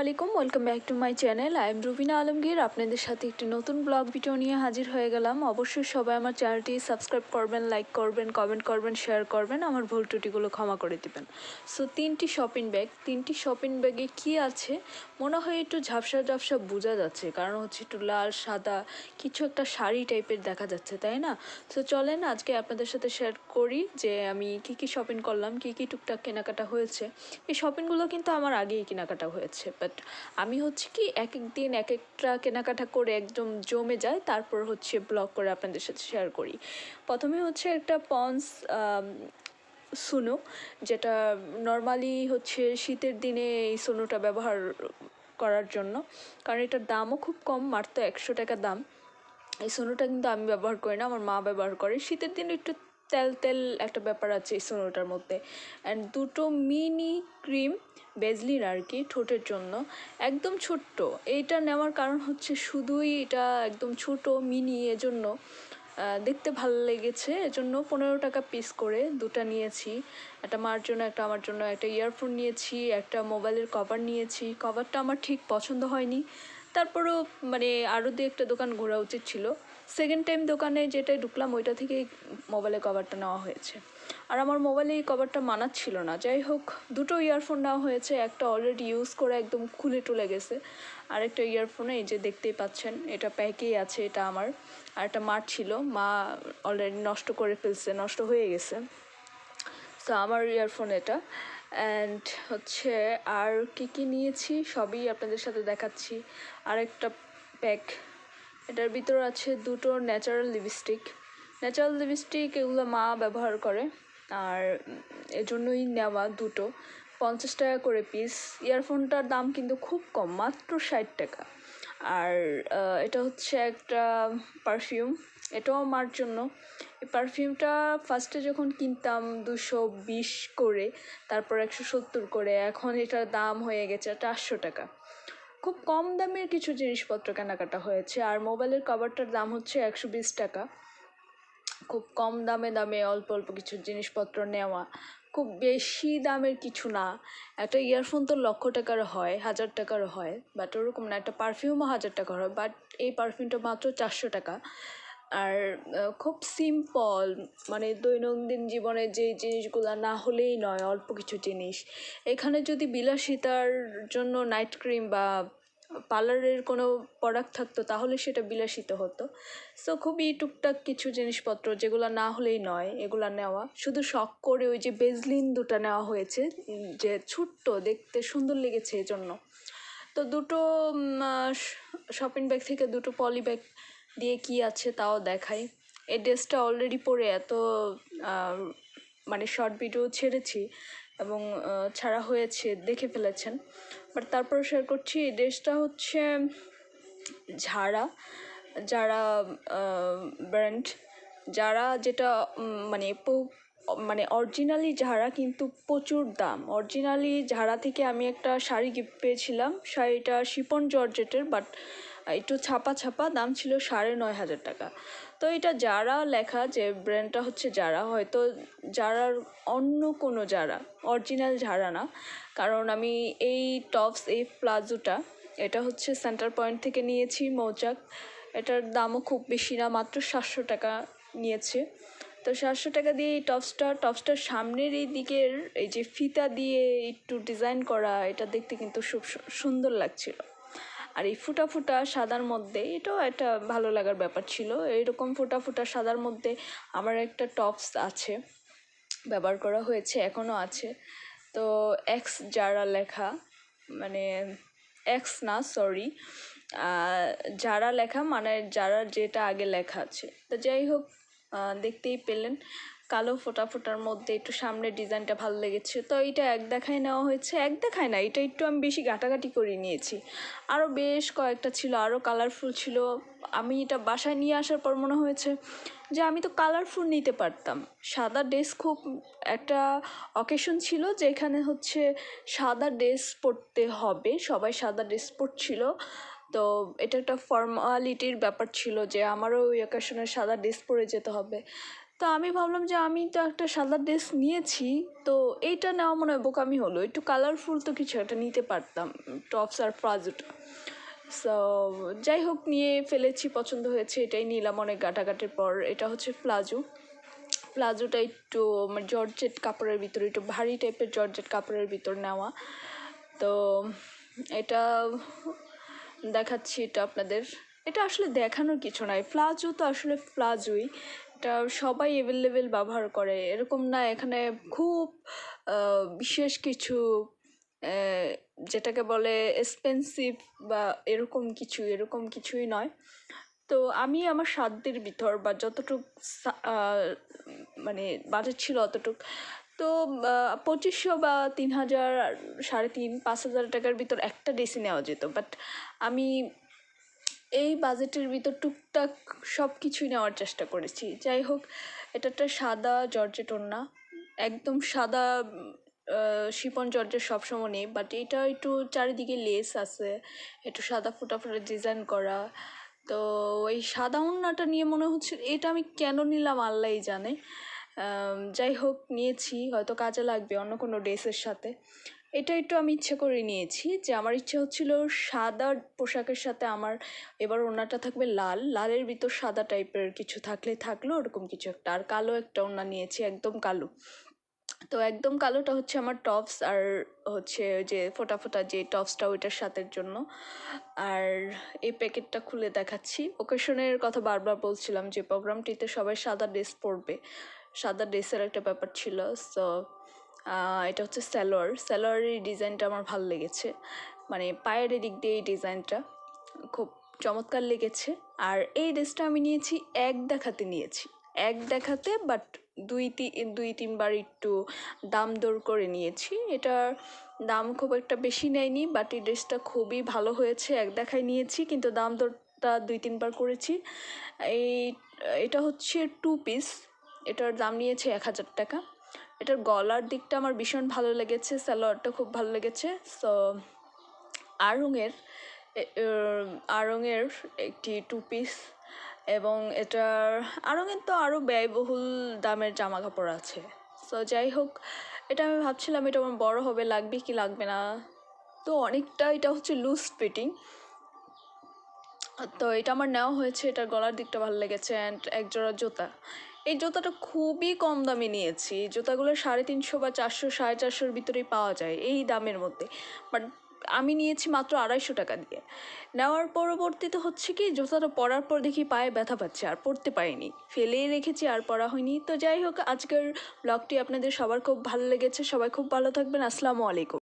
আলাইকুম welcome back to my channel I am Rubina Alamgir আপনাদের সাথে একটি নতুন ব্লগ ভিডিও নিয়ে হাজির হয়ে গেলাম। অবশ্যই সবাই আমার চ্যানেলটি সাবস্ক্রাইব করবেন লাইক করবেন কমেন্ট করবেন শেয়ার করবেন। আমার ভুল ত্রুটিগুলো ক্ষমা করে দিবেন। সো তিনটি শপিং ব্যাগ তিনটি শপিং ব্যাগে কি আছে? মনে হয় একটু ঝাপসা ঝাপসা বোঝা যাচ্ছে। কারণ হচ্ছে একটু লাল, সাদা, কিছু একটা শাড়ি টাইপের দেখা যাচ্ছে, তাই না? তো চলেন আজকে আপনাদের সাথে শেয়ার করি যে আমি কি কি শপিং করলাম, কি কি টুকটাক কেনাকাটা হয়েছে। এই শপিংগুলো কিন্তু আমার আগেই কেনাকাটা হয়েছে। বাট আমি হচ্ছে কি এক এক দিন এক একটা কেনাকাটা করে একদম জমে যায়, তারপর হচ্ছে ব্লগ করে আপনাদের সাথে শেয়ার করি। প্রথমে হচ্ছে একটা পন্স সুনো, যেটা নর্মালি হচ্ছে শীতের দিনে এই সুনোটা ব্যবহার করার জন্য। কারণ এটার দামও খুব কম, মাত্র একশো টাকা দাম। এই সোনোটা কিন্তু আমি ব্যবহার করি না, আমার মা ব্যবহার করে। শীতের দিনে একটু তেল তেল একটা ব্যাপার আছে সোনোটার মধ্যে। অ্যান্ড দুটো মিনি ক্রিম বেজলিন আর কি ঠোঁটের জন্য একদম ছোট্ট। এইটা নেওয়ার কারণ হচ্ছে শুধুই এটা একদম ছোট মিনি এজন্য দেখতে ভালো লেগেছে। এজন্য পনেরো টাকা পিস করে দুটো নিয়েছি। একটা মার জন্য, একটা আমার জন্য, একটা ইয়ারফোন নিয়েছি, একটা মোবাইলের কভার নিয়েছি। কভারটা আমার ঠিক পছন্দ হয়নি। তারপরেও মানে আরও দু একটা দোকান ঘোরা উচিত ছিল। সেকেন্ড টাইম দোকানে যেটাই ঢুকলাম, ওইটা থেকেই মোবাইলের কভারটা নেওয়া হয়েছে। আর আমার মোবাইলে এই কভারটা মানাচ্ছিল না। যাই হোক, দুটো ইয়ারফোন নেওয়া হয়েছে, একটা অলরেডি ইউজ করে একদম খুলে টুলে গেছে। আর একটা ইয়ারফোনে এই যে দেখতেই পাচ্ছেন, এটা প্যাকেই আছে, এটা আমার। আর একটা মার ছিল, মা অলরেডি নষ্ট করে ফেলছে, নষ্ট হয়ে গেছে। তো আমার ইয়ারফোন এটা। অ্যান্ড হচ্ছে, আর কি কি নিয়েছি, সবই আপনাদের সাথে দেখাচ্ছি। আর একটা প্যাক এটার ভিতর আছে দুটো ন্যাচারাল লিপস্টিক ন্যাচারাল লিপস্টিক এগুলো মা ব্যবহার করে, আর এজন্যই নেওয়া দুটো। পঞ্চাশ টাকা করে পিস ইয়ারফোনটার দাম কিন্তু খুব কম, মাত্র ষাট টাকা। আর এটা হচ্ছে একটা পারফিউম এটাও আমার জন্য। এই পারফিউমটা ফার্স্টে যখন কিনতাম দুশো বিশ করে, তারপর একশো সত্তর করে, এখন এটার দাম হয়ে গেছে চারশো টাকা। খুব কম দামের কিছু জিনিসপত্র কেনাকাটা হয়েছে, আর মোবাইলের কভারটার দাম হচ্ছে একশো বিশ টাকা। খুব কম দামে দামে অল্প অল্প কিছু জিনিসপত্র নেওয়া, খুব বেশি দামের কিছু না। একটা ইয়ারফোন তো লক্ষ টাকার হয়, হাজার টাকার হয় বাট ওরকম না, একটা পারফিউমও হাজার টাকার হয় বাট এই পারফিউমটা মাত্র চারশো টাকা। আর খুব সিম্পল মানে দৈনন্দিন জীবনে যে জিনিসগুলো না হলেই নয়, অল্প কিছু জিনিস। এখানে যদি বিলাসিতার জন্য নাইট ক্রিম বা পার্লারের কোনো প্রোডাক্ট থাকতো, তাহলে সেটা বিলাসিত হতো। সো খুবই টুকটাক কিছু জিনিসপত্র যেগুলো না হলেই নয়, এগুলো নেওয়া। শুধু শখ করে ওই যে বেজলিন দুটো নেওয়া হয়েছে, যে ছোট্ট, দেখতে সুন্দর লেগেছে এজন্য। তো দুটো শপিং ব্যাগ থেকে দুটো পলি ব্যাগ দিয়ে কি আছে তাও দেখাই। এই ড্রেসটা অলরেডি পরে এত মানে শর্ট ভিডিও ছেড়েছি এবং ছাড়া হয়েছে, দেখে ফেলেছেন। বাট তারপর শেয়ার করছি, এই ড্রেসটা হচ্ছে ঝাড়া। যারা ব্র্যান্ড যারা যেটা মানে মানে অরিজিনালি ঝাড়া কিন্তু প্রচুর দাম। অরিজিনালি ঝাড়া থেকে আমি একটা শাড়ি গিফট পেয়েছিলাম, শাড়িটা শিপন জর্জেটের বাট একটু ছাপা ছাপা দাম ছিল সাড়ে নয় হাজার টাকা। তো এটা যারা লেখা যে ব্র্যান্ডটা হচ্ছে যারা, হয়তো যারার অন্য কোনো যারা অরিজিনাল ঝাড়া না, কারণ আমি এই টপস এই প্লাজোটা এটা হচ্ছে সেন্টার পয়েন্ট থেকে নিয়েছি মৌচাক। এটার দামও খুব বেশি না, মাত্র সাতশো টাকা নিয়েছে। তো সাতশো টাকা দিয়ে এই টপসটা টপসটার সামনের এই দিকের এই যে ফিতা দিয়ে একটু ডিজাইন করা, এটা দেখতে কিন্তু সুন্দর লাগছিল। আর এই ফুটা ফুটা সাদার মধ্যে, এটাও একটা ভালো লাগার ব্যাপার ছিল। এরকম ফুটা ফুটা সাদার মধ্যে আমার একটা টপস আছে, ব্যবহার করা হয়েছে, এখনও আছে। তো এক্স যারা লেখা মানে এক্স না, সরি যারা লেখা মানে যারা যেটা আগে লেখা আছে। তো যাই হোক দেখতেই পেলেন। কালো ফোটা ফোটার মধ্যে একটু সামনের ডিজাইনটা ভালো লেগেছে। তো এটা এক দেখায় নেওয়া হয়েছে। এক দেখায় না, এটা একটু আমি বেশি ঘাটাঘাটি করে নিয়েছি। আরও বেশ কয়েকটা ছিল আরও কালারফুল ছিল। আমি এটা বাসায় নিয়ে আসার পর মনে হয়েছে যে আমি তো কালারফুল নিতে পারতাম। সাদা ড্রেস খুব একটা অকেশন ছিল যেখানে হচ্ছে সাদা ড্রেস পরতে হবে। সবাই সাদা ড্রেস পরছিল। তো এটা একটা ফর্মালিটির ব্যাপার ছিল যে আমারও ওই অকেশনে সাদা ড্রেস পরে যেতে হবে। তো আমি ভাবলাম যে আমি তো একটা সাদা ড্রেস নিয়েছি, তো এইটা নেওয়া মনে হয় বোকামি হলো। একটু কালারফুল তো কিছু একটা নিতে পারতাম টপস আর প্লাজোটা সো যাই হোক, নিয়ে ফেলেছি, পছন্দ হয়েছে, এটাই নিলাম অনেক গাটাগাটির পর। এটা হচ্ছে প্লাজো। প্লাজোটা একটু মানে জর্জেট কাপড়ের ভিতরে, একটু ভারী টাইপের জর্জেট কাপড়ের ভিতর নেওয়া। তো এটা দেখাচ্ছি এটা আপনাদের। এটা আসলে দেখানোর কিছু নয় প্লাজো তো আসলে প্লাজোই। এটা সবাই অ্যাভেলেবেল ব্যবহার করে। এরকম না, এখানে খুব বিশেষ কিছু যেটাকে বলে এক্সপেন্সিভ বা এরকম কিছু, এরকম কিছুই নয়। তো আমি আমার সাধ্যের ভিতর বা যতটুক মানে বাজেট ছিল অতটুক, তো পঁচিশশো বা তিন হাজার, সাড়ে তিন, পাঁচ হাজার টাকার ভিতর একটা ড্রেসই নেওয়া যেত। বাট আমি এই বাজেটের ভিতর টুকটাক সব কিছুই নেওয়ার চেষ্টা করেছি। যাই হোক এটা একটা সাদা জর্জেট ওড়না একদম সাদা শিপন জর্জেট সবসময় নেই বাট এটা একটু চারিদিকে লেস আছে, একটু সাদা ফুটা ফুটা ডিজাইন করা। তো ওই সাদা ওড়নাটা নিয়ে মনে হচ্ছে, এটা আমি কেন নিলাম আল্লাহই জানে। যাই হোক, নিয়েছি, হয়তো কাজে লাগবে অন্য কোনো ড্রেসের সাথে। এটা একটু আমি ইচ্ছে করে নিয়েছি যে আমার ইচ্ছে হচ্ছিল সাদা পোশাকের সাথে আমার এবার ওড়নাটা থাকবে লাল। লালের ভিতর সাদা টাইপের কিছু থাকলে থাকল, ওরকম কিছু একটা। আর কালো একটা ওড়না নিয়েছি, একদম কালো। তো একদম কালোটা হচ্ছে আমার টপস আর হচ্ছে যে ফোটা ফোটা যে টপসটা ওইটার সাথের জন্য। আর এই প্যাকেটটা খুলে দেখাচ্ছি। ওকেশনের কথা বারবার বলছিলাম যে প্রোগ্রামটিতে সবাই সাদা ড্রেস পরবে। সাদা ড্রেসের একটা ব্যাপার ছিল। সো এটা হচ্ছে স্যালোয়ার স্যালোয়ারের ডিজাইনটা আমার ভালো লেগেছে। মানে পায়ের এদিক দিয়ে এই ডিজাইনটা খুব চমৎকার লেগেছে। আর এই ড্রেসটা আমি নিয়েছি, এক দেখাতে নিয়েছি। এক দেখাতে বাট দুই তিন দুই তিনবার একটু দাম দর করে নিয়েছি। এটার দাম খুব একটা বেশি নেয়নি বাট এই ড্রেসটা খুবই ভালো হয়েছে। এক দেখায় নিয়েছি, কিন্তু দাম দরটা দুই তিনবার করেছি। এই, এটা হচ্ছে টু পিস এটার দাম নিয়েছে এক হাজার টাকা। এটার গলার দিকটা আমার ভীষণ ভালো লেগেছে স্যালোয়ারটা খুব ভালো লেগেছে। সো এর আড়ংয়ের একটি টু পিস এবং এটার আড়ংয়ের তো আরও ব্যয়বহুল দামের জামা কাপড় আছে। সো যাই হোক, এটা আমি ভাবছিলাম এটা আমার বড় হবে, লাগবে কি লাগবে না। তো অনেকটা এটা হচ্ছে লুজ ফিটিং তো এটা আমার নেওয়া হয়েছে, এটার গলার দিকটা ভালো লেগেছে অ্যান্ড এক জোড়া জুতা। এই জুতাটা খুবই কম দামে নিয়েছি। জুতাগুলো সাড়ে তিনশো বা চারশো, সাড়ে চারশোর ভিতরেই পাওয়া যায় এই দামের মধ্যে। বাট আমি নিয়েছি মাত্র আড়াইশো টাকা দিয়ে। নেওয়ার পরবর্তীতে হচ্ছে কি, জুতাটা পরার পর দেখি পায়ে ব্যথা পাচ্ছে, আর পরতে পারিনি। ফেলেই রেখেছি, আর পরা হয়নি। তো যাই হোক, আজকের ব্লগটি আপনাদের সবার খুব ভালো লেগেছে। সবাই খুব ভালো থাকবেন। আসসালামু আলাইকুম।